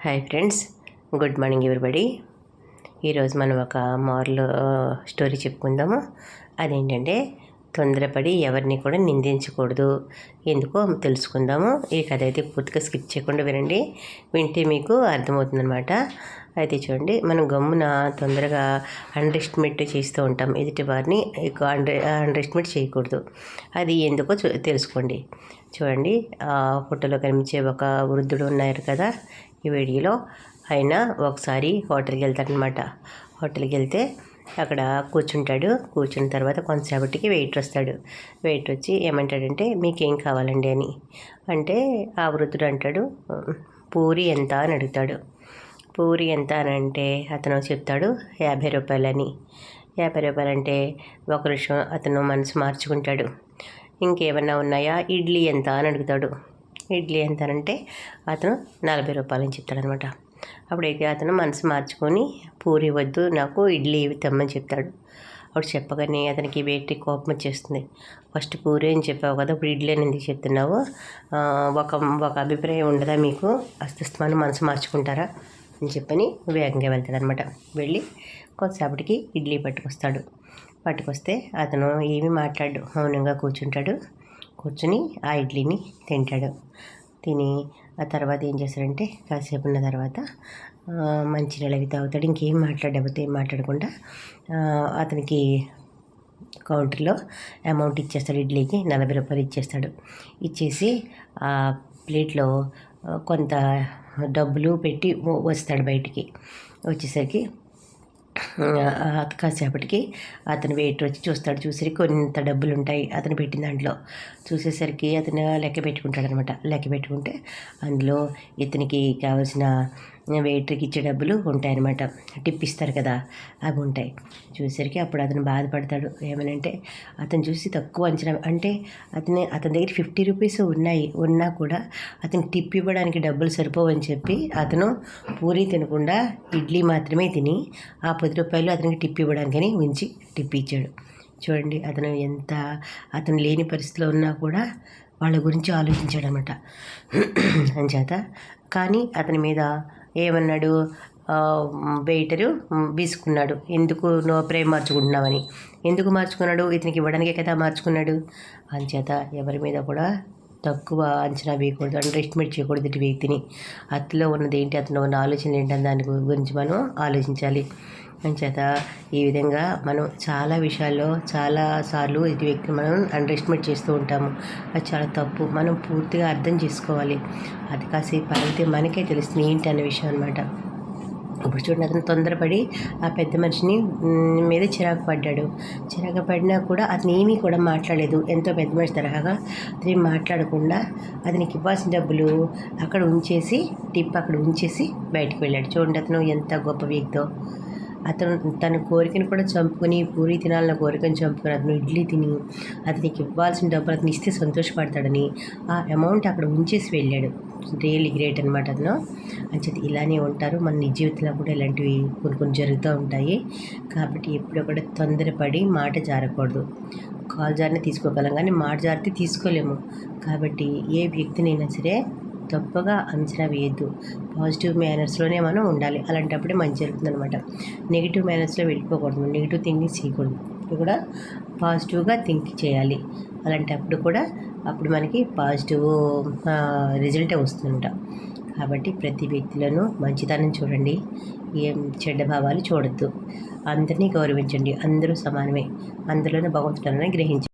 Hi friends good morning everybody ఈరోజు మనం ఒక మారల్ స్టోరీ చెప్పుకుందాము. అదేంటంటే తొందరపడి ఎవరిని కూడా నిందించకూడదు. ఎందుకో తెలుసుకుందాము. ఈ కథ అయితే పూర్తిగా స్కిప్ చేయకుండా వినండి. వింటే మీకు అర్థమవుతుందనమాట అయితే చూడండి మనం గమ్మున తొందరగా అండర్ ఎస్టిమేట్ చేస్తూ ఉంటాం. ఎదుటి వారిని ఎక్కువ అండర్ అండర్ ఎస్టిమేట్ చేయకూడదు. అది ఎందుకో చూ తెలుసుకోండి. చూడండి ఆ ఫోటోలో కనిపించే ఒక వృద్ధుడు ఉన్నారు కదా ఈ వీడియోలో ఆయన ఒకసారి హోటల్కి వెళ్తాడనమాట హోటల్కి వెళ్తే అక్కడ కూర్చుంటాడు. కూర్చున్న తర్వాత కొంతసేపటికి వెయిటర్ వస్తాడు. వెయిటర్ వచ్చి ఏమంటాడంటే మీకేం కావాలండి? అని. అంటే ఆ వృద్ధుడు అంటాడు పూరి ఎంత? అని అడుగుతాడు. పూరి ఎంత? అని అంటే అతను చెప్తాడు యాభై రూపాయలని యాభై రూపాయలంటే ఒక నిమిషం అతను మనసు మార్చుకుంటాడు. ఇంకేమన్నా ఉన్నాయా? ఇడ్లీ ఎంత? అని అడుగుతాడు. ఇడ్లీ ఎంత అంటే అతను నలభై రూపాయలని చెప్తాడనమాట. అప్పుడైతే అతను మనసు మార్చుకొని పూరి వద్దు నాకు ఇడ్లీ తెమ్మని చెప్తాడు. అప్పుడు చెప్పగానే అతనికి వేటి కోపం వచ్చేస్తుంది. ఫస్ట్ పూరి అని చెప్పావు కదా ఇప్పుడు ఇడ్లీ అని ఎందుకు చెప్తున్నావు? ఒక ఒక అభిప్రాయం ఉండదా మీకు? అస్తమానం మనసు మార్చుకుంటారా? అని చెప్పని వేగంగా వెళ్తాడు అనమాట వెళ్ళి కొద్దిసేపటికి ఇడ్లీ పట్టుకొస్తాడు. పట్టుకొస్తే అతను ఏమీ మాట్లాడు మౌనంగా కూర్చుంటాడు. కూర్చుని ఆ ఇడ్లీని తింటాడు. తిని ఆ తర్వాత ఏం చేస్తాడంటే కాసేపు ఉన్న తర్వాత మంచినీళ్ళు అవి తాగుతాడు. ఇంకేం మాట్లాడకపోతే ఏం మాట్లాడకుండా అతనికి కౌంటర్లో అమౌంట్ ఇచ్చేస్తాడు ఇడ్లీకి. నలభై రూపాయలు ఇచ్చేస్తాడు. ఇచ్చేసి ఆ ప్లేట్లో కొంత డబ్బులు పెట్టి వస్తాడు బయటికి. వచ్చేసరికి కాసేపటికి అతను వెయిటర్ వచ్చి చూస్తాడు చూసరికి కొంత డబ్బులు ఉంటాయి అతను పెట్టిన దాంట్లో. చూసేసరికి అతను లెక్క పెట్టుకుంటాడు అనమాట లెక్క పెట్టుకుంటే అందులో ఇతనికి కావాల్సిన వెయిటర్కి ఇచ్చే డబ్బులు ఉంటాయన్నమాట. టిప్ ఇస్తారు కదా అవి ఉంటాయి. చూసేసరికి అప్పుడు అతను బాధపడతాడు. ఏమనంటే అతను చూసి తక్కువ అంచనా అంటే అతని అతని దగ్గర ఫిఫ్టీ రూపీస్ ఉన్నాయి ఉన్నా కూడా అతను టిప్ ఇవ్వడానికి డబ్బులు సరిపోవని చెప్పి అతను పూరి తినకుండా ఇడ్లీ మాత్రమే తిని ఆ పది రూపాయలు అతనికి టిప్ ఇవ్వడానికని ఉంచి టిప్ ఇచ్చాడు. చూడండి అతను ఎంత అతను లేని పరిస్థితిలో ఉన్నా కూడా వాళ్ళ గురించి ఆలోచించాడు అనమాట అంచేత కానీ అతని మీద ఏమన్నాడు? వెయిటరు బీసుకున్నాడు. ఎందుకు నో ప్రేమ మార్చుకుంటున్నావని? ఎందుకు మార్చుకున్నాడు? ఇతనికి ఇవ్వడానికే కదా మార్చుకున్నాడు. అంచేత ఎవరి మీద కూడా తక్కువ అంచనా వేయకూడదు అండర్ ఎస్టిమేట్ చేయకూడదు ఇటు వ్యక్తిని. అతలో ఉన్నది ఏంటి? అతను ఉన్న ఆలోచన అని దాని గురించి మనం ఆలోచించాలి. అంచేత ఈ విధంగా మనం చాలా విషయాల్లో చాలా సార్లు ఇది వ్యక్తిని మనం అండర్ ఎస్టిమేట్ చేస్తూ ఉంటాము. అది చాలా తప్పు. మనం పూర్తిగా అర్థం చేసుకోవాలి. అది కాసేపు అయితే మనకే తెలుస్తుంది ఏంటి అనే విషయం అనమాట ఇప్పుడు చూడండి అతను తొందరపడి ఆ పెద్ద మనిషిని మీద చిరాకు పడ్డాడు. చిరాకు పడినా కూడా అతను ఏమీ కూడా మాట్లాడలేదు. ఎంతో పెద్ద మనిషి తరహాగా అతని మాట్లాడకుండా అతనికి ఇవ్వాల్సిన డబ్బులు అక్కడ ఉంచేసి టిప్ అక్కడ ఉంచేసి బయటకు వెళ్ళాడు. చూడండి అతను ఎంత గొప్ప వ్యక్తో. అతను తన కోరికను కూడా చంపుకొని పూరి తినాలన్న కోరికను చంపుకుని అతను ఇడ్లీ తిని అతనికి ఇవ్వాల్సిన డబ్బులు అతను ఇస్తే సంతోషపడతాడని ఆ అమౌంట్ అక్కడ ఉంచేసి వెళ్ళాడు. రియల్లీ గ్రేట్ అనమాట అతను. అంచేది ఇలానే ఉంటారు. మన నిజ జీవితంలో కూడా ఇలాంటివి కొన్ని కొన్ని జరుగుతూ ఉంటాయి. కాబట్టి ఎప్పుడు కూడా తొందరపడి మాట జారకూడదు. కాల్ జారిని తీసుకోగలం కానీ మాట జారితే తీసుకోలేము. కాబట్టి ఏ వ్యక్తినైనా సరే తప్పుగా అంచనా వేయద్దు. పాజిటివ్ మేనర్స్లోనే మనం ఉండాలి. అలాంటప్పుడే మంచి జరుగుతుంది అనమాట నెగిటివ్ మేనర్స్లో వెళ్ళిపోకూడదు. నెగిటివ్ థింకింగ్ చేయకూడదు. ఇప్పుడు కూడా పాజిటివ్గా థింక్ చేయాలి. అలాంటప్పుడు కూడా అప్పుడు మనకి పాజిటివ్ రిజల్టే వస్తుందంట కాబట్టి ప్రతి వ్యక్తులను మంచితనం చూడండి. ఏం చెడ్డ భావాలు చూడొద్దు. అందరినీ గౌరవించండి. అందరూ సమానమే. అందులోనే భగవంతుడని గ్రహించండి